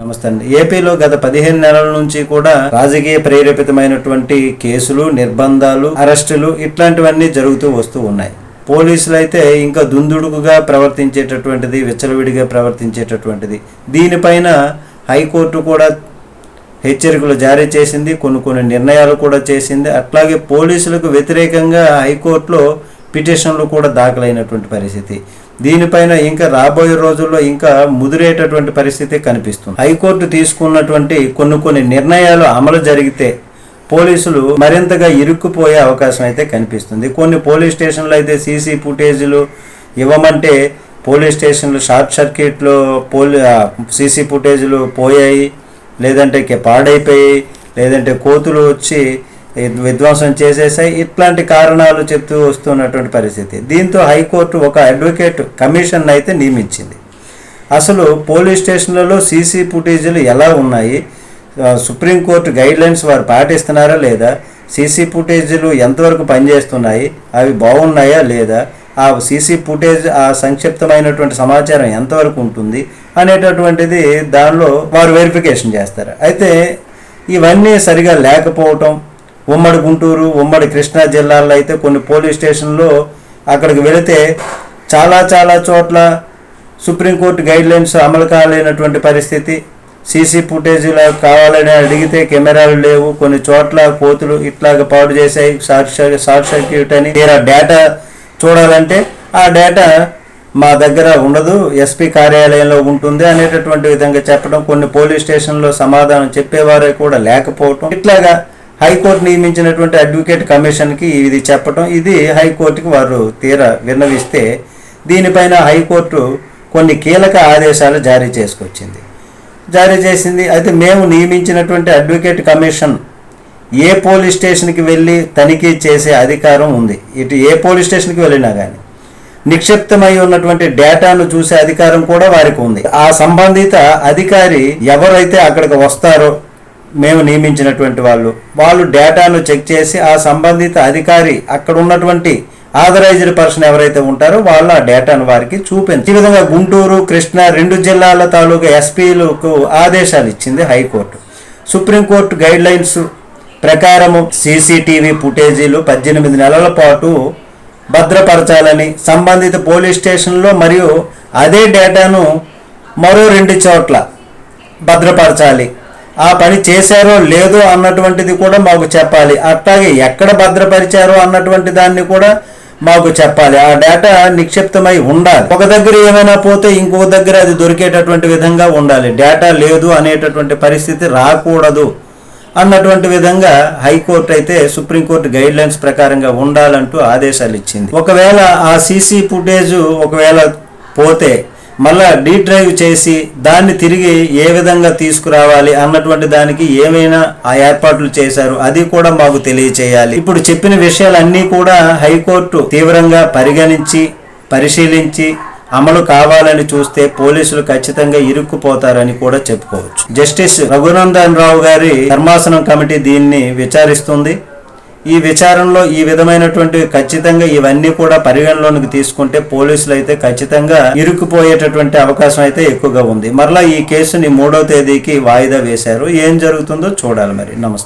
నమస్తే అండి. ఏపీలో గత పదిహేను నెలల నుంచి కూడా రాజకీయ ప్రేరేపితమైనటువంటి కేసులు నిర్బంధాలు అరెస్టులు ఇట్లాంటివన్నీ జరుగుతూ వస్తూ ఉన్నాయి. పోలీసులు అయితే ఇంకా దుందుడుకుగా ప్రవర్తించేటటువంటిది విచ్చలవిడిగా ప్రవర్తించేటటువంటిది. దీనిపైన హైకోర్టు కూడా హెచ్చరికలు జారీ చేసింది కొన్ని కొన్ని నిర్ణయాలు కూడా చేసింది. అట్లాగే పోలీసులకు వ్యతిరేకంగా హైకోర్టులో పిటిషన్లు కూడా దాఖలైనటువంటి పరిస్థితి. దీనిపైన ఇంకా రాబోయే రోజుల్లో ఇంకా ముదిరేటటువంటి పరిస్థితి కనిపిస్తుంది. హైకోర్టు తీసుకున్నటువంటి కొన్ని కొన్ని నిర్ణయాలు అమలు జరిగితే పోలీసులు మరింతగా ఇరుక్కుపోయే అవకాశం అయితే కనిపిస్తుంది. కొన్ని పోలీస్ స్టేషన్లు అయితే సీసీ ఫుటేజీలు ఇవ్వమంటే పోలీస్ స్టేషన్లు షార్ట్ సర్క్యూట్లు పోలీ సీసీ ఫుటేజీలు పోయాయి లేదంటే పాడైపోయి లేదంటే కోతులు వచ్చి విధ్వంసం చేసేసాయి. ఇట్లాంటి కారణాలు చెప్తూ వస్తున్నటువంటి పరిస్థితి. దీంతో హైకోర్టు ఒక అడ్వకేట్ కమిషన్ అయితే నియమించింది. అసలు పోలీస్ స్టేషన్లలో సీసీ ఫుటేజీలు ఎలా ఉన్నాయి? సుప్రీంకోర్టు గైడ్ లైన్స్ వారు పాటిస్తున్నారా లేదా? సీసీ ఫుటేజీలు ఎంతవరకు పనిచేస్తున్నాయి? అవి బాగున్నాయా లేదా? ఆ సీసీ ఫుటేజ్ ఆ సంక్షిప్తమైనటువంటి సమాచారం ఎంతవరకు ఉంటుంది? అనేటటువంటిది దానిలో వారు వెరిఫికేషన్ చేస్తారు. అయితే ఇవన్నీ సరిగా లేకపోవటం ఉమ్మడి గుంటూరు ఉమ్మడి కృష్ణా జిల్లాల్లో అయితే కొన్ని పోలీస్ స్టేషన్లో అక్కడికి వెళితే చాలా చాలా చోట్ల సుప్రీంకోర్టు గైడ్ లైన్స్ అమలు కాలేనటువంటి పరిస్థితి. సీసీ ఫుటేజీలు కావాలని అడిగితే కెమెరాలు లేవు. కొన్ని చోట్ల కోతులు ఇట్లాగ పాడు చేశాయి. షార్ట్ షార్ట్ సర్క్యూట్ అని తీరా డేటా చూడాలంటే ఆ డేటా మా దగ్గర ఉండదు. ఎస్పీ కార్యాలయంలో ఉంటుంది అనేటటువంటి విధంగా చెప్పడం కొన్ని పోలీస్ స్టేషన్లో సమాధానం చెప్పేవారే కూడా లేకపోవటం. ఇట్లాగా హైకోర్టు నియమించినటువంటి అడ్వకేట్ కమిషన్కి ఇది చెప్పటం ఇది హైకోర్టుకి వారు తీరా విన్నవిస్తే దీనిపైన హైకోర్టు కొన్ని కీలక ఆదేశాలు జారీ చేసుకొచ్చింది. జారీ చేసింది అయితే మేము నియమించినటువంటి అడ్వకేట్ కమిషన్ ఏ పోలీస్ స్టేషన్కి వెళ్ళి తనిఖీ చేసే అధికారం ఉంది. ఇటు ఏ పోలీస్ స్టేషన్కి వెళ్ళినా కానీ నిక్షిప్తమై ఉన్నటువంటి డేటాను చూసే అధికారం కూడా వారికి ఉంది. ఆ సంబంధిత అధికారి ఎవరైతే అక్కడికి వస్తారో మేము నియమించినటువంటి వాళ్ళు. వాళ్ళు డేటాను చెక్ చేసి ఆ సంబంధిత అధికారి అక్కడ ఉన్నటువంటి ఆథరైజ్డ్ పర్సన్ ఎవరైతే ఉంటారో వాళ్ళు ఆ డేటాను వారికి చూపించారు ఈ విధంగా గుంటూరు కృష్ణా రెండు జిల్లాల తాలూకా ఎస్పీలకు ఆదేశాలు ఇచ్చింది high court. Supreme court guidelines ప్రకారము సీసీటీవీ ఫుటేజీలు పద్దెనిమిది నెలల పాటు భద్రపరచాలని సంబంధిత పోలీస్ స్టేషన్లో మరియు అదే డేటాను మరో రెండు చోట్ల భద్రపరచాలి. ఆ పని చేశారో లేదో అన్నటువంటిది కూడా మాకు చెప్పాలి. అట్లాగే ఎక్కడ భద్రపరిచారో అన్నటువంటి దాన్ని కూడా మాకు చెప్పాలి. ఆ డేటా నిక్షిప్తమై ఉండాలి. ఒక దగ్గర ఏమైనా పోతే ఇంకొక దగ్గర అది దొరికేటటువంటి విధంగా ఉండాలి. డేటా లేదు అనేటటువంటి పరిస్థితి రాకూడదు అన్నటువంటి విధంగా హైకోర్టు అయితే సుప్రీంకోర్టు గైడ్ లైన్స్ ప్రకారంగా ఉండాలంటూ ఆదేశాలు ఇచ్చింది. ఒకవేళ ఆ సీసీ ఫుటేజ్ ఒకవేళ పోతే మళ్ళా డీ డ్రైవ్ చేసి దాన్ని తిరిగి ఏ విధంగా తీసుకురావాలి అన్నటువంటి దానికి ఏమైనా ఆ ఏర్పాట్లు చేశారు అది కూడా మాకు తెలియచేయాలి. ఇప్పుడు చెప్పిన విషయాలన్నీ కూడా హైకోర్టు తీవ్రంగా పరిగణించి పరిశీలించి అమలు కావాలని చూస్తే పోలీసులు ఖచ్చితంగా ఇరుక్కుపోతారని కూడా చెప్పుకోవచ్చు. జస్టిస్ రఘునందన్ రావు గారి ధర్మాసనం కమిటీ దీన్ని విచారిస్తుంది. ఈ విచారణలో ఈ విధమైనటువంటి ఖచ్చితంగా ఇవన్నీ కూడా పరిగణలోనికి తీసుకుంటే పోలీసులు అయితే ఖచ్చితంగా ఇరుక్కుపోయేటటువంటి అవకాశం అయితే ఎక్కువగా ఉంది. మరలా ఈ కేసుని మూడవ తేదీకి వాయిదా వేశారు. ఏం జరుగుతుందో చూడాలి మరి. నమస్తే.